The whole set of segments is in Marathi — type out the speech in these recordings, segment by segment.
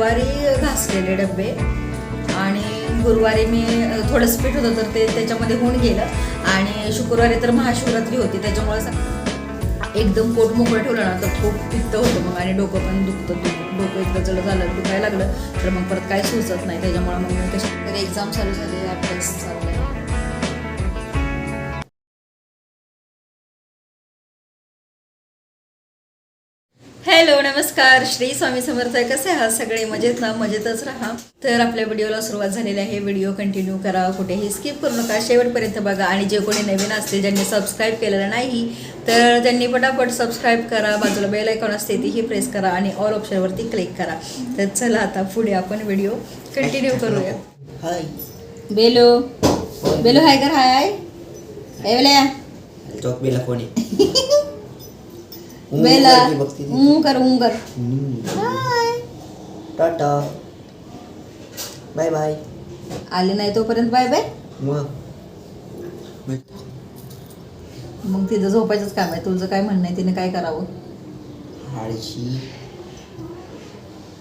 डबे आणि गुरुवारी मी थोडं थोडंसं होतं तर ते त्याच्यामध्ये होऊन गेलं. आणि शुक्रवारी तर महाशिवरात्री होती त्याच्यामुळे एकदम पोट मोकळं ठेवलं ना तर खूप पित्त होतं मग आणि डोकं पण दुखतं डोकं एकदा जड झालं दुखायला लागलं. तर मग परत काय सुचत नाही त्याच्यामुळे मग कशी तर एक्झाम चालू झाली अभ्यास चालू हॅलो नमस्कार. श्री स्वामी समर्थ कसे आहात सगळे? मजेत ना? मजेतच राहा. तर आपल्या व्हिडिओला सुरुवात झालेली आहे. व्हिडिओ कंटिन्यू करा कुठेही स्किप करू नका. शेवटपर्यंत बघा. आणि जे कोणी नवीन असतील ज्यांनी सबस्क्राईब केलेलं नाही तर त्यांनी पटापट सबस्क्राईब करा. बाजूला बेल आयकॉन असते तीही प्रेस करा आणि ऑल ऑप्शनवरती क्लिक करा. तर चला आता पुढे आपण व्हिडिओ कंटिन्यू करूया. हाय बेलो. बेलो हाय कर. हाय एवल्या चौक बेला कोणी? बेला ऊ कर ऊ कर। हाय। टाटा। Bye bye. आले नाही तोपर्यंत बाय बाय. मग? मग तिथं झोपायचंच काम आहे. तुझं काय म्हणणं आहे? तिने काय करावं?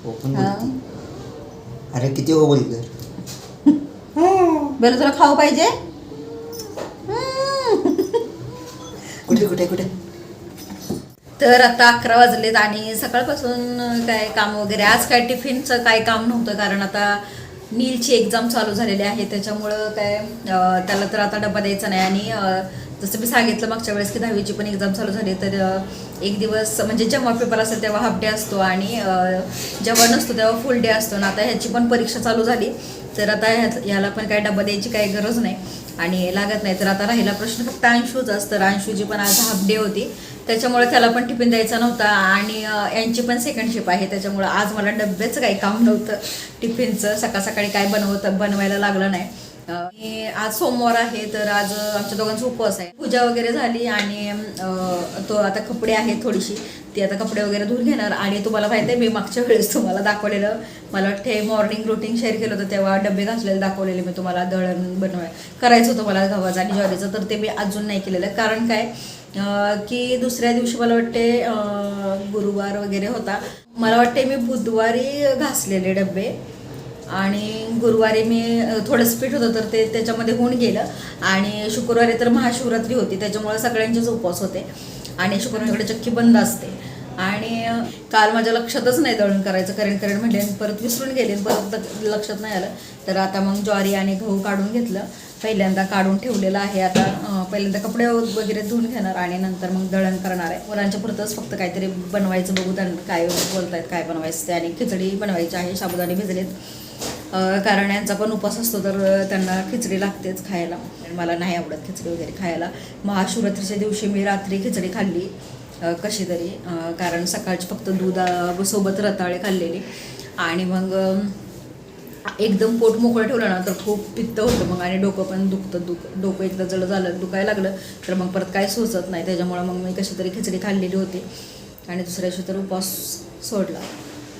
ओपन हा? अरे किती हो बोल कर बेला तुला खाऊ पाहिजे? कुठे कुठे कुठे? तर आता अकरा वाजलेत आणि सकाळपासून काय काम वगैरे आज काय टिफिनचं काय काम नव्हतं कारण आता नीलची एक्झाम चालू झालेली आहे त्याच्यामुळं काय त्याला तर आता डबा द्यायचा नाही आणि जसं मी सांगितलं मागच्या वेळेस की दहावीची पण एक्झाम चालू झाली तर एक दिवस म्हणजे जेव्हा पेपर असेल तेव्हा हाफ डे असतो आणि जेव्हा नसतो तेव्हा फुल डे असतो ना आता ह्याची पण परीक्षा चालू झाली तर आता ह्याला पण काय डबा द्यायची काही गरज नाही आणि लागत नाही. तर आता राहिला प्रश्न फक्त अंशूचाच तर अंशूची पण आज हाफ डे होती. त्याच्यामुळे त्याला पण टिफिन द्यायचा नव्हता आणि यांची पण सेकंड शिप आहे. त्याच्यामुळं आज मला डब्याचं काही काम नव्हतं टिफिनचं. सकाळ सकाळी काय बनवत बनवायला लागलं नाही. आणि आज सोमवार आहे तर आज आमच्या दोघांचा उपवास आहे. पूजा वगैरे झाली आणि तो आता कपडे आहेत थोडीशी. ती आता कपडे वगैरे धुवून घेणार आणि तुम्हाला माहिती आहे मी मागच्या वेळेस तुम्हाला दाखवलेलं मला वाटते मॉर्निंग रुटीन शेअर केलं होतं तेव्हा डबे घासलेले दाखवलेले मी तुम्हाला दळण बनवाय करायचं होतं मला गव्हाचं आणि ज्वारीचं तर ते मी अजून नाही केलेलं. कारण काय की दुसऱ्या दिवशी मला वाटते गुरुवार वगैरे होता. मला वाटते मी बुधवारी घासलेले डबे. आणि गुरुवारी मी थोडं थोडंसं होतं तर ते त्याच्यामध्ये होऊन गेलं. आणि शुक्रवारी तर महाशिवरात्री होती त्याच्यामुळे सगळ्यांचेच उपवास होते. आणि शुक्रवारीकडे चक्की बंद असते. आणि काल माझ्या लक्षातच नाही दळण करायचं. करेन करेन म्हटले आणि परत विसरून गेले परत लक्षात नाही आलं. तर आता मग ज्वारी आणि गहू काढून घेतलं. पहिल्यांदा काढून ठेवलेलं आहे. आता पहिल्यांदा कपडे वगैरे धुवून घेणार आणि नंतर मग दळण करणार आहे. मुलांच्या पुरतच फक्त काहीतरी बनवायचं बघू त्यांना काय बोलतायत काय बनवायचं ते आणि खिचडी बनवायची आहे. साबुदाणे भिजलेत. कारण यांचा पण उपास असतो तर त्यांना खिचडी लागतेच खायला. मला नाही आवडत खिचडी वगैरे खायला. महाशिवरात्रीच्या दिवशी मी रात्री खिचडी खाल्ली कशी तरी. कारण सकाळची फक्त दूध सोबत रताळे खाल्लेली. आणि मग एकदम पोट मोकळं ठेवलं ना तर खूप पित्त होतं. मग आणि डोकं पण दुखतं दुख डोकं एकदा जड झालं दुखायला लागलं तर मग परत काय सुचत नाही. त्याच्यामुळं मग मी कशी तरी खिचडी खाल्लेली होती. आणि दुसऱ्या दिवशी तर उपवास सोडला.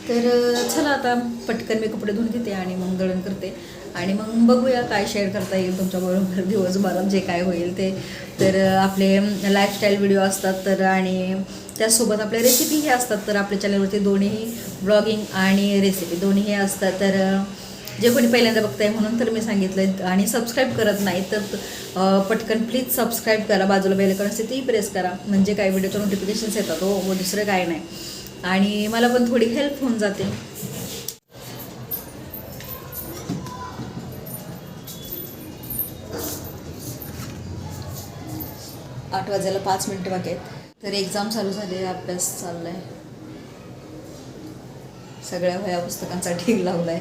तर चला आता पटकन मी कपडे धुवून घेते आणि मग दळण करते. आणि मग बघूया काय शेअर करता येईल तुमच्याबरोबर दिवसभरात जे काय होईल ते. तर आपले लाईफस्टाईल व्हिडिओ असतात तर आणि त्याचसोबत आपल्या रेसिपीही असतात तर आपल्या चॅनलवरती दोन्हीही ब्लॉगिंग आणि रेसिपी दोन्हीही असतात. तर जे कोणी पहिल्यांदा बघताय म्हणून तर मी सांगितलं आणि सबस्क्राईब करत नाही तर पटकन प्लीज सबस्क्राईब करा. बाजूला बेलकॉन असते ती प्रेस करा. म्हणजे काय व्हिडिओचं नोटिफिकेशन्स येतात. हो, हो दुसरं काय नाही. आणि मला पण थोडी हेल्प होऊन जाते. आठ वाजायला पाच मिनटं बाकी आहेत. तर एक्झाम चालू झाली अभ्यास चाललाय. सगळ्या वह्या पुस्तकांचा ढीग लावलाय.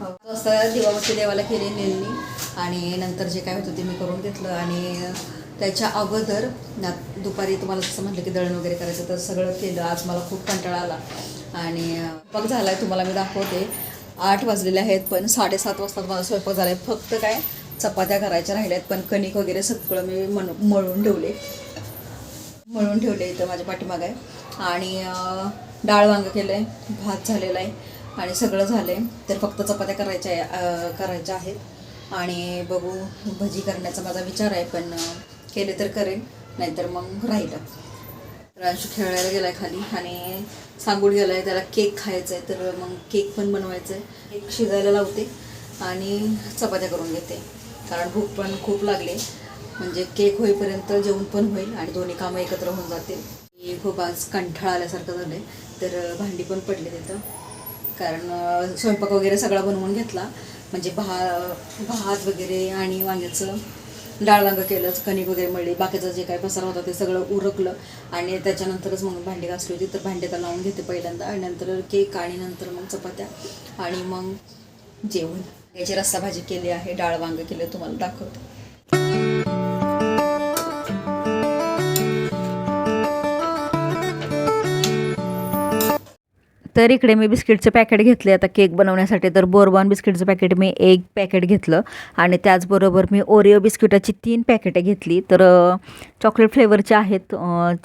वाजता दिवाबत्ती देवाला केली नेलनी आणि नंतर जे काय होतं ते मी करून घेतलं आणि त्याच्या अगोदर ना दुपारी तुम्हाला जसं म्हटलं की दळण वगैरे करायचं तर सगळं केलं. आज मला खूप कंटाळा आला. आणि स्वयंपाक झाला आहे तुम्हाला मी दाखवते. आठ वाजलेले आहेत पण साडेसात वाजता मला स्वयंपाक झाला आहे फक्त काय चपात्या करायच्या राहिल्या आहेत पण कणिक वगैरे सगळं मी मण मळून ठेवले. मळून ठेवले इथं माझ्या पाठीमाग. आहे आणि डाळ वांग केलं आहे भात झालेला आहे. आणि सगळं झालं आहे तर फक्त चपात्या करायच्या करायच्या आहेत. आणि बघू भजी करण्याचा माझा विचार आहे पण केले तर करेन नाहीतर मग राहिलं. राजू खेळायला आहे खाली आणि सांगून गेलाय त्याला केक खायचा आहे तर मग केक पण बनवायचा आहे केक शिजायला लावते आणि चपात्या करून घेते. कारण भूक पण खूप लागले. म्हणजे केक होईपर्यंत जेवण पण होईल आणि दोन्ही कामं एकत्र होऊन जातील. खूप आज कंठाळा आल्यासारखं झालं आहे तर भांडी पण पडली तिथं कारण स्वयंपाक वगैरे सगळा बनवून घेतला. म्हणजे भा भात वगैरे आणि वांग्याचं डाळ वांगं केलंच कणिक वगैरे मळली बाकीचं जे काय पसार होता ते सगळं उरकलं. आणि त्याच्यानंतरच मग भांडी घासली होती तर भांडे तर लावून घेते पहिल्यांदा. आणि नंतर केक आणि नंतर मग चपात्या. आणि मग जेवण. याची रस्सा भाजी केली आहे डाळ वांगं केले तुम्हाला दाखवते. तर इकडे मी बिस्किटचं पॅकेट घेतले आता केक बनवण्यासाठी तर बोरबॉन बिस्किटचं पॅकेट मी एक पॅकेट घेतलं. आणि त्याचबरोबर मी ओरिओ बिस्किटाची तीन पॅकेटं घेतली. तर चॉकलेट फ्लेवरचे आहेत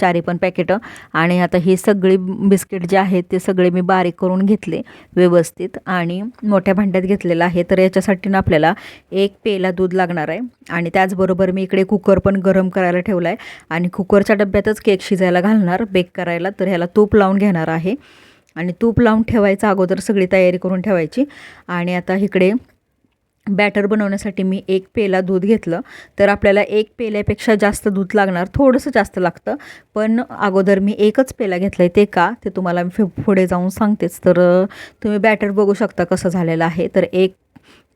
चारी पण पॅकेटं. आणि आता ही सगळी बिस्किट जे आहेत ते सगळे मी बारीक करून घेतले व्यवस्थित. आणि मोठ्या भांड्यात घेतलेलं आहे. तर याच्यासाठी ना आपल्याला एक पेला दूध लागणार आहे. आणि त्याचबरोबर मी इकडे कुकर पण गरम करायला ठेवला आहे आणि कुकरच्या डब्यातच केक शिजायला घालणार बेक करायला. तर ह्याला तूप लावून घेणार आहे. आणि तूप लावून ठेवायचं अगोदर सगळी तयारी करून ठेवायची. आणि आता इकडे बॅटर बनवण्यासाठी मी एक पेला दूध घेतलं. तर आपल्याला एक पेल्यापेक्षा जास्त दूध लागणार थोडंसं जास्त लागतं. पण अगोदर मी एकच पेला घेतला आहे ते का? ते तुम्हाला मी पुढे जाऊन सांगतेच. तर तुम्ही बॅटर बघू शकता कसं झालेलं आहे. तर एक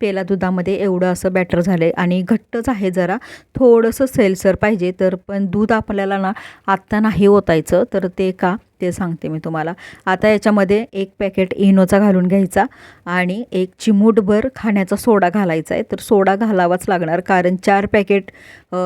पेला दुधामध्ये एवढं असं बॅटर झालं आहे आणि घट्टच आहे जरा. थोडंसं सेलसर पाहिजे तर पण दूध आपल्याला ना आत्ता नाही ओतायचं. तर ते का? ते सांगते मी तुम्हाला. आता याच्यामध्ये एक पॅकेट इनोचा घालून घ्यायचा आणि एक चिमूटभर खाण्याचा सोडा घालायचा आहे. तर सोडा घालावाच लागणार कारण चार पॅकेट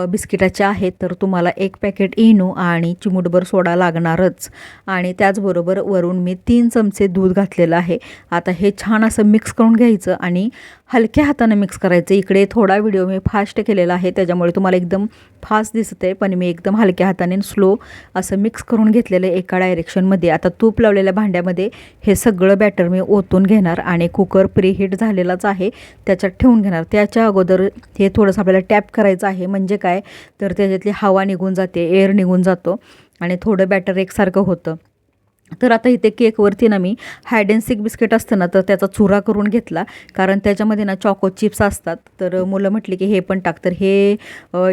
बिस्किटाचे आहेत. तर तुम्हाला एक पॅकेट इनो आणि चिमूटभर सोडा लागणारच. आणि त्याचबरोबर वरून मी तीन चमचे दूध घातलेलं आहे. आता हे छान असं मिक्स करून घ्यायचं आणि हलक्या हातानं मिक्स करायचं. इकडे थोडा व्हिडिओ मी फास्ट केलेला आहे. त्याच्यामुळे तुम्हाला एकदम फास्ट दिसत आहे पण मी एकदम हलक्या हाताने स्लो असं मिक्स करून घेतलेलं आहे एका डायरेक्शनमध्ये आता तूप लावलेल्या भांड्यामध्ये हे सगळं बॅटर मी ओतून घेणार आणि कुकर प्रीहीट झालेलाच आहे त्याच्यात ठेवून घेणार. त्याच्या अगोदर हे थोडंसं आपल्याला टॅप करायचं आहे म्हणजे काय? तर त्याच्यातली हवा निघून जाते एअर निघून जातो आणि थोडं बॅटर एकसारखं होतं. तर आता इथे केकवरती ना मी हायड अँड सिक बिस्किट असतं ना तर त्याचा चुरा करून घेतला. कारण त्याच्यामध्ये ना चॉको चिप्स असतात. तर मुलं म्हटली की हे पण टाक. तर हे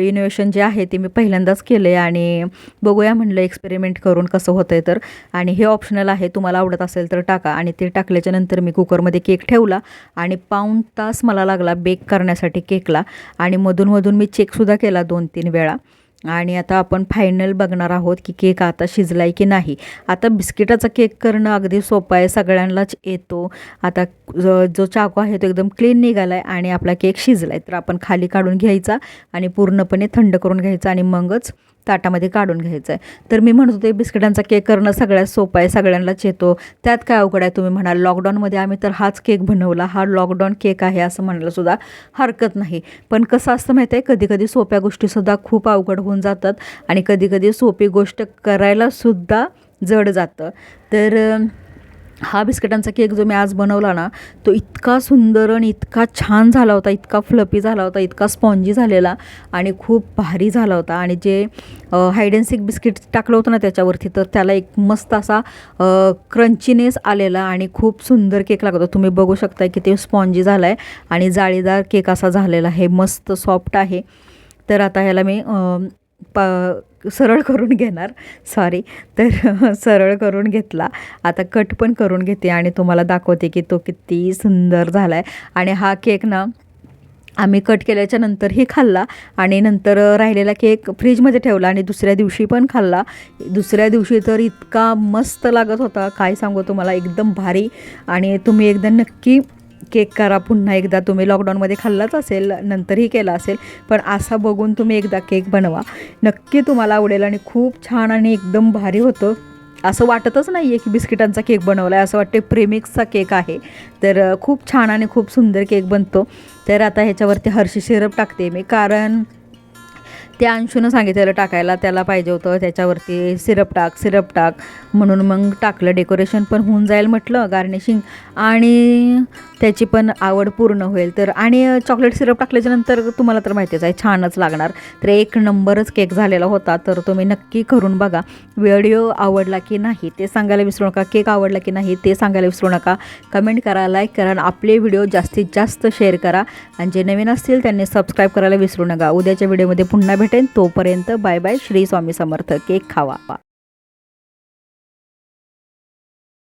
इनोव्हेशन जे आहे ते मी पहिल्यांदाच केलं आहे आणि बघूया म्हणलं एक्सपेरिमेंट करून कसं होतं आहे तर. आणि हे ऑप्शनल आहे तुम्हाला आवडत असेल तर टाका. आणि ते टाकल्याच्या नंतर मी कुकरमध्ये केक ठेवला आणि पाऊण तास मला लागला बेक करण्यासाठी केकला आणि मधूनमधून मी चेकसुद्धा केला दोन तीन वेळा. आणि आता आपण फायनल बघणार आहोत की केक आता शिजला आहे की नाही. आता बिस्किटाचा केक करणं अगदी सोपं आहे सगळ्यांनाच येतो. आता जो जो चाकू आहे तो एकदम क्लीन निघाला आहे आणि आपला केक शिजला आहे तर आपण खाली काढून घ्यायचा आणि पूर्णपणे थंड करून घ्यायचा आणि मगच ताटामध्ये काढून घ्यायचं आहे तर मी म्हणत होते बिस्किटांचा केक करणं सगळ्यात सोपं आहे सगळ्यांनाच येतो. त्यात काय अवघड आहे? तुम्ही म्हणाल लॉकडाऊनमध्ये आम्ही तर हाच केक बनवला. हा लॉकडाऊन केक आहे असं म्हणायला सुद्धा हरकत नाही. पण कसं असतं माहिती आहे कधी कधी सोप्या गोष्टीसुद्धा खूप अवघड होऊन जातात आणि कधी कधी सोपी गोष्ट करायलासुद्धा जड जातं. तर हा बिस्किटांचा केक जो मी आज बनवला ना तो इतका सुंदर आणि इतका छान झाला होता इतका फ्लपी झाला होता इतका स्पॉन्जी झालेला आणि खूप भारी झाला होता. आणि जे हायडेन्सिक सिक बिस्किट टाकलं होतं ना त्याच्यावरती तर त्याला एक मस्त असा क्रंचीनेस आलेला आणि खूप सुंदर केक लागतो तुम्ही बघू शकता की ते स्पॉन्जी झाला आहे आणि जाळीदार केक असा झालेला आहे मस्त सॉफ्ट आहे. तर आता ह्याला मी प सरळ करून घेणार. सॉरी तर सरळ करून घेतला. आता कट पण करून घेते आणि तुम्हाला दाखवते की तो किती सुंदर झाला आहे आणि हा केक ना आम्ही कट केल्याच्या नंतरही खाल्ला आणि नंतर राहिलेला केक फ्रीजमध्ये ठेवला आणि दुसऱ्या दिवशी पण खाल्ला. दुसऱ्या दिवशी तर इतका मस्त लागत होता. काय सांगू तुम्हाला? एकदम भारी. आणि तुम्ही एकदा नक्की केक करा पुन्हा एकदा तुम्ही लॉकडाऊनमध्ये खाल्लाच असेल नंतरही केला असेल पण असा बघून तुम्ही एकदा केक बनवा. नक्की तुम्हाला आवडेल आणि खूप छान आणि एकदम भारी होतं. असं वाटतच नाही आहे की बिस्किटांचा केक बनवला आहे असं वाटते प्रेमिक्सचा केक आहे. तर खूप छान आणि खूप सुंदर केक बनतो. तर आता ह्याच्यावरती हर्षी सिरप टाकते मी कारण ते अंशूनं सांगितलेलं टाकायला त्याला पाहिजे होतं. त्याच्यावरती सिरप टाक सिरप टाक. म्हणून मग टाकलं. डेकोरेशन पण होऊन जाईल म्हटलं गार्निशिंग आणि त्याची पण आवड पूर्ण होईल. तर आणि चॉकलेट सिरप टाकल्याच्यानंतर तुम्हाला तर माहितीच आहे छानच लागणार. तर एक नंबरच केक झालेला होता. तर तुम्ही नक्की करून बघा. व्हिडिओ आवडला की नाही ते सांगायला विसरू नका. केक आवडला की नाही ते सांगायला विसरू नका. कमेंट करा लाईक करा आणि आपले व्हिडिओ जास्तीत जास्त शेअर करा. आणि जे नवीन असतील त्यांनी सबस्क्राईब करायला विसरू नका. उद्याच्या व्हिडिओमध्ये पुन्हा भेट. भेटेन तोपर्यंत bye bye Shri Swami Samarth. Cake खावा.